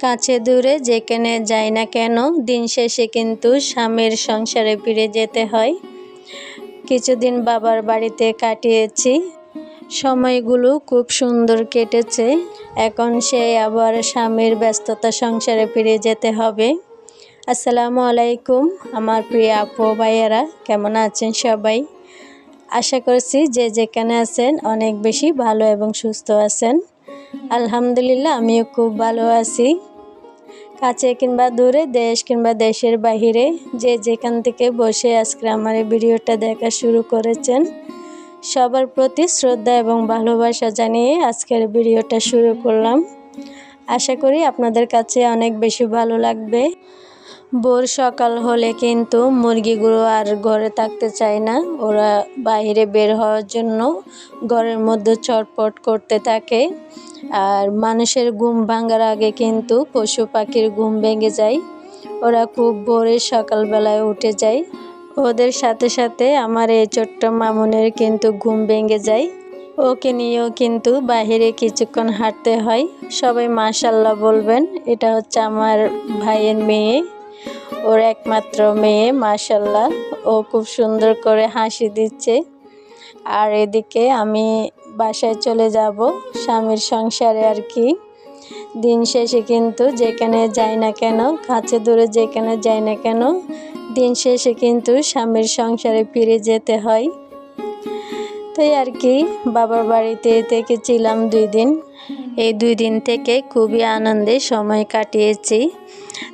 কাছে দূরে যেখানে যাই না কেন, দিন শেষে কিন্তু স্বামীর সংসারে ফিরে যেতে হয়। কিছুদিন বাবার বাড়িতে কাটিয়েছি। সময়গুলো খুব সুন্দর কেটেছে। এখন সে আবার স্বামীর ব্যস্ততা সংসারে ফিরে যেতে হবে। আসসালামু আলাইকুম, আমার প্রিয় আপু ভাইয়েরা, কেমন আছেন সবাই? আশা করছি যে যেখানে আছেন অনেক বেশি ভালো এবং সুস্থ আছেন। আলহামদুলিল্লাহ, আমিও খুব ভালো আছি। কাছে কিংবা দূরে, দেশ কিংবা দেশের বাহিরে, যে যেখান থেকে বসে আজকে আমার এই ভিডিওটা দেখা শুরু করেছেন, সবার প্রতি শ্রদ্ধা এবং ভালোবাসা জানিয়ে আজকের ভিডিওটা শুরু করলাম। আশা করি আপনাদের কাছে অনেক বেশি ভালো লাগবে। ভোর সকাল হলে কিন্তু মুরগিগুলো আর ঘরে থাকতে চায় না। ওরা বাইরে বের হওয়ার জন্য ঘরের মধ্যে চটপট করতে থাকে। আর মানুষের ঘুম ভাঙার আগে কিন্তু পশু পাখির ঘুম ভেঙে যায়। ওরা খুব ভোরে সকালবেলায় উঠে যায়। ওদের সাথে সাথে আমার এই ছোট্ট মামুনের কিন্তু ঘুম ভেঙে যায়। ওকে নিয়েও কিন্তু বাহিরে কিছুক্ষণ হাঁটতে হয়। সবাই মাশাল্লাহ বলবেন, এটা হচ্ছে আমার ভাইয়ের মেয়ে। ওর একমাত্র মেয়ে মাশাল্লাহ ও খুব সুন্দর করে হাসি দিচ্ছে। আর এদিকে আমি বাসায় চলে যাব, স্বামীর সংসারে আর কি। দিন শেষে কিন্তু যেখানে যাই না কেন, কাছে দূরে যেখানে যাই না কেন, দিন শেষে কিন্তু স্বামীর সংসারে ফিরে যেতে হয়। তাই আর কি, বাবার বাড়িতে থেকেছিলাম দুই দিন। এই দুই দিন থেকে খুবই আনন্দে সময় কাটিয়েছি।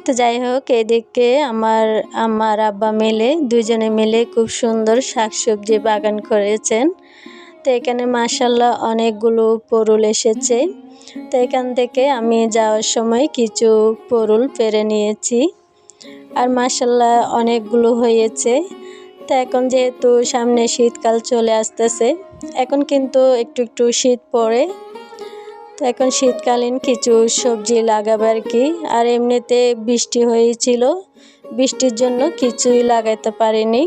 তো যাই হোক, এদিকে আমার আমার আব্বা মিলে, দুজনে মিলে খুব সুন্দর শাকসবজি বাগান করেছেন। তো এখানে মাসাল্লাহ অনেকগুলো পরুল এসেছে। তো এখান থেকে আমি যাওয়ার সময় কিছু পরুল পেরে নিয়েছি। আর মাসাল্লাহ অনেকগুলো হয়েছে। তো এখন যেহেতু সামনে শীতকাল চলে আসতেছে, এখন কিন্তু একটু একটু শীত পড়ে। তো এখন শীতকালীন কিছু সবজি লাগাবে আর কি। আর এমনিতে বৃষ্টি হয়েছিল, বৃষ্টির জন্য কিছুই লাগাইতে পারিনি।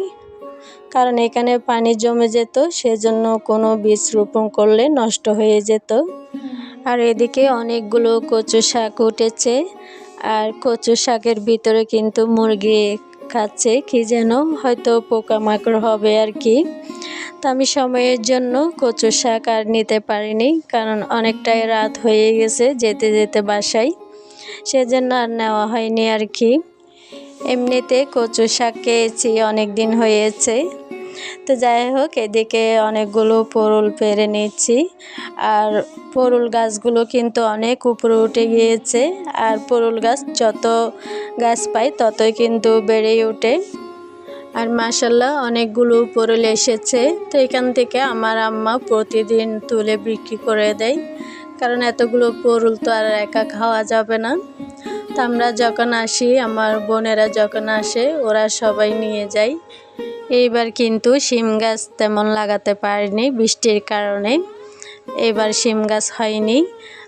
কারণ এখানে পানি জমে যেত, সেজন্য কোনো বীজ রোপণ করলে নষ্ট হয়ে যেত। আর এদিকে অনেকগুলো কচু শাক উঠেছে, আর কচু শাকের ভিতরে কিন্তু মুরগি খাচ্ছে, কি যেন হয়তো পোকামাকড় হবে আর কি। তো আমি সময়ের জন্য কচু শাক আর নিতে পারিনি, কারণ অনেকটাই রাত হয়ে গেছে যেতে যেতে বাসায়। সেজন্য আর নেওয়া হয়নি আর কি। এমনিতে কচু শাক খেয়েছি অনেক দিন হয়েছে। তো যাই হোক, এদিকে অনেকগুলো পরুল পেরে নিচ্ছি। আর পরুল গাছগুলো কিন্তু অনেক উপরে উঠে গিয়েছে। আর পরুল গাছ যত গাছ পাই ততই কিন্তু বেড়েই ওঠে। আর মাসাল্লাহ অনেকগুলো পরুল এসেছে। তো এখান থেকে আমার আম্মা প্রতিদিন তুলে বিক্রি করে দেয়। কারণ এতগুলো পরুল তো আর একা খাওয়া যাবে না। আমরা যখন আসি, আমার বোনেরা যখন আসে, ওরা সবাই নিয়ে যায় এইবার কিন্তু শিম গাছ তেমন লাগাতে পারিনি বৃষ্টির কারণে। এবার শিম গাছ হয়নি।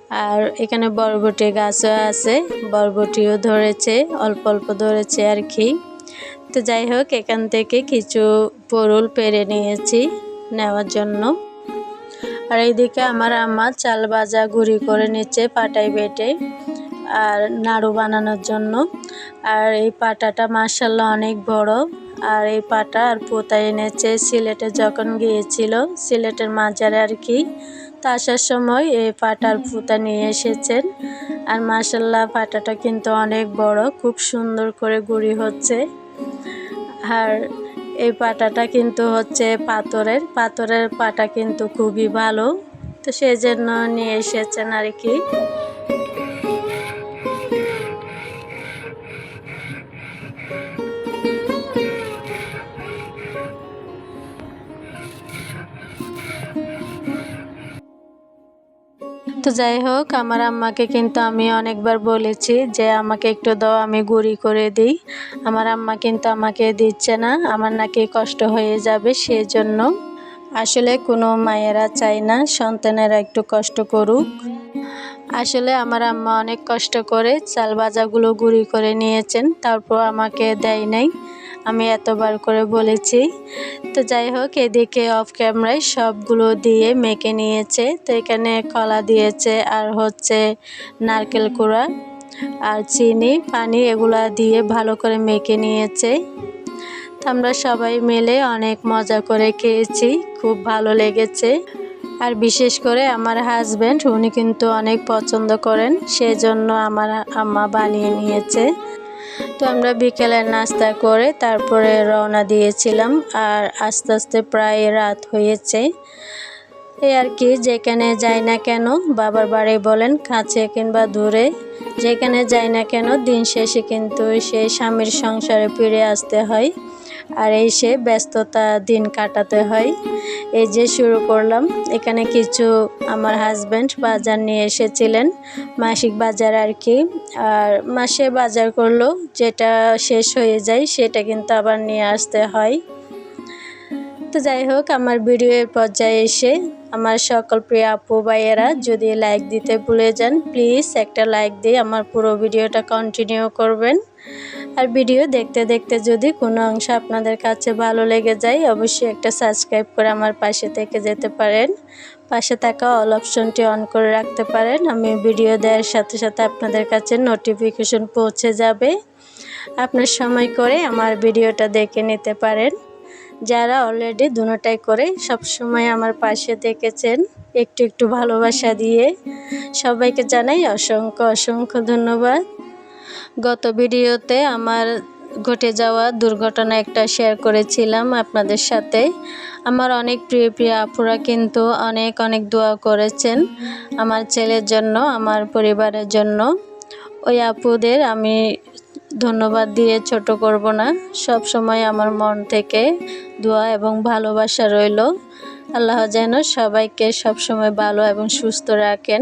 আর এখানে বরবটি গাছও আছে, বরবটিও ধরেছে, অল্প অল্প ধরেছে আর কি। তো যাই হোক, এখান থেকে কিছু পরুল পেরে নিয়েছি নেওয়ার জন্য। আর এইদিকে আমার আম্মা চাল বাজা গুঁড়ি করে নিচ্ছে পাটাই বেটে। আর নাড়ু বানানোর জন্য। আর এই পাটাটা মার্শাল্লাহ অনেক বড়। আর এই পাটা আর পোতা এনেছে সিলেটে যখন গিয়েছিল, সিলেটের মাজারে আর কি। তা আসার সময় এই পাটার পুঁতা নিয়ে এসেছেন। আর মার্শাল্লাহ পাটাটা কিন্তু অনেক বড়, খুব সুন্দর করে গুড়ি হচ্ছে। আর এই পাটাটা কিন্তু হচ্ছে পাথরের পাথরের পাটা কিন্তু খুবই ভালো। তো সেই জন্য নিয়ে এসেছেন আর কি। তো যাই হোক, আমার আম্মাকে কিন্তু আমি অনেকবার বলেছি যে আমাকে একটু দাও, আমি গুঁড়ি করে দিই। আমার আম্মা কিন্তু আমাকে দিচ্ছে না, আমার নাকি কষ্ট হয়ে যাবে সেজন্য। আসলে কোনো মায়েরা চায় না, সন্তানেরা একটু কষ্ট করুক। আসলে আমার আম্মা অনেক কষ্ট করে চাল ভাজাগুলো গুঁড়ি করে নিয়েছেন, তারপর আমাকে দেয় নাই। আমি এতবার করে বলেছি। তো যাই হোক, এদিকে অফ ক্যামেরায় সবগুলো দিয়ে মেখে নিয়েছে। তো এখানে কলা দিয়েছে আর হচ্ছে নারকেল কুড়া আর চিনি, পানি এগুলা দিয়ে ভালো করে মেখে নিয়েছে। তো আমরা সবাই মিলে অনেক মজা করে খেয়েছি, খুব ভালো লেগেছে। আর বিশেষ করে আমার হাজব্যান্ড উনি কিন্তু অনেক পছন্দ করেন, সেজন্য আমার আম্মা বানিয়ে নিয়েছে। তো আমরা বিকেলের নাস্তা করে তারপরে রওনা দিয়েছিলাম আর আস্তে আস্তে প্রায় রাত হয়েছে। এই আর কি, যেখানে যাই না কেন, বাবার বাড়ি বলেন কাছে কিংবা দূরে, যেখানে যাই না কেন দিন শেষে কিন্তু সেই স্বামীর সংসারে ফিরে আসতে হয়। আর এই সে ব্যস্ততা দিন কাটাতে হয়। এই যে শুরু করলাম। এখানে কিছু আমার হাজব্যান্ড বাজার নিয়ে এসেছিলেন, মাসিক বাজার আর কি আর মাসে বাজার করল, যেটা শেষ হয়ে যায় সেটা কিন্তু আবার নিয়ে আসতে হয়। তো যাই হোক, আমার ভিডিওর পর্যায়ে এসে আমার সকল প্রিয় আপু, ভাইয়েরা যদি লাইক দিতে ভুলে যান প্লিজ একটা লাইক দিয়ে আমার পুরো ভিডিওটা কন্টিনিউ করবেন। আর ভিডিও দেখতে দেখতে যদি কোনো অংশ আপনাদের কাছে ভালো লেগে যায়, অবশ্যই একটা সাবস্ক্রাইব করে আমার পাশে থেকে যেতে পারেন। পাশে থাকা অল অপশনটি অন করে রাখতে পারেন। আমি ভিডিও দেওয়ার সাথে সাথে আপনাদের কাছে নোটিফিকেশন পৌঁছে যাবে। আপনার সময় করে আমার ভিডিওটা দেখে নিতে পারেন। যারা অলরেডি দুটাই করে সব সময় আমার পাশে দেখেছেন, একটু একটু ভালোবাসা দিয়ে সবাইকে জানাই অসংখ্য অসংখ্য ধন্যবাদ। গত ভিডিওতে আমার ঘটে যাওয়া দুর্ঘটনা একটা শেয়ার করেছিলাম আপনাদের সাথে। আমার অনেক প্রিয় প্রিয় আপুরা কিন্তু অনেক অনেক দোয়া করেছেন আমার ছেলের জন্য, আমার পরিবারের জন্য। ওই আপুদের আমি ধন্যবাদ দিয়ে ছোট করব না সব সময় আমার মন থেকে দোয়া এবং ভালোবাসা রইল। আল্লাহ যেন সবাইকে সবসময় ভালো এবং সুস্থ রাখেন।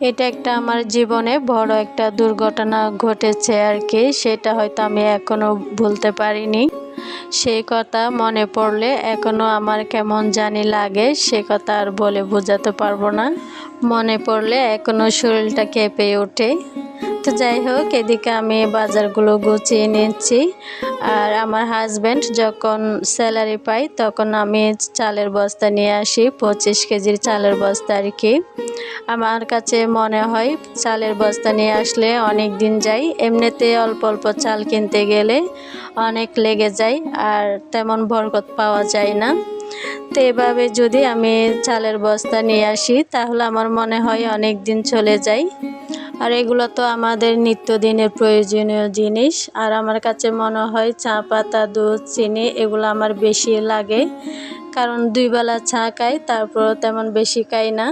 এটা একটা আমার জীবনে বড় একটা দুর্ঘটনা ঘটেছে আর কি, সেটা হয়তো আমি এখনও ভুলতে পারিনি। সেই কথা মনে পড়লে এখনও আমার কেমন জানি লাগে, সে কথা আর বলে বোঝাতে পারব না। মনে পড়লে এখনও শরীরটা কেঁপে ওঠে। তো যাই হোক, এদিকে আমি বাজারগুলো গুছিয়ে নিচ্ছি। আর আমার হাজব্যান্ড যখন স্যালারি পাই তখন আমি চালের বস্তা নিয়ে আসি, পঁচিশ কেজির চালের বস্তা আর কি। আমার কাছে মনে হয়, চালের বস্তা নিয়ে আসলে অনেক দিন যাই এমনিতে অল্প অল্প চাল কিনতে গেলে অনেক লেগে যায়, আর তেমন বরকত পাওয়া যায় না। তো এভাবে যদি আমি চালের বস্তা নিয়ে আসি, তাহলে আমার মনে হয় অনেক দিন চলে যায়। আর এগুলো তো আমাদের নিত্যদিনের প্রয়োজনীয় জিনিস। আর আমার কাছে মনে হয় চা, পাতা, দুধ, চিনি এগুলো আমার বেশি লাগে। কারণ দুই বেলা চা খাই তারপর তেমন বেশি খাই না।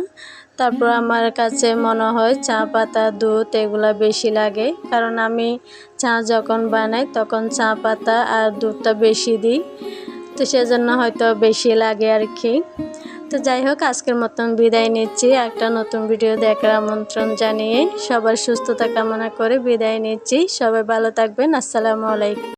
তারপর আমার কাছে মনে হয় চা, পাতা, দুধ এগুলো বেশি লাগে। কারণ আমি চা যখন বানাই, তখন চা, পাতা আর দুধটা বেশি দিই। তো সেজন্য হয়তো বেশি লাগে আর কি। তো যাই হোক, আজকের মতন বিদায় নিচ্ছি। একটা নতুন ভিডিও দেখার আমন্ত্রণ জানিয়ে সবার সুস্থতা কামনা করে বিদায় নিচ্ছি। সবাই ভালো থাকবেন। আসসালামু আলাইকুম।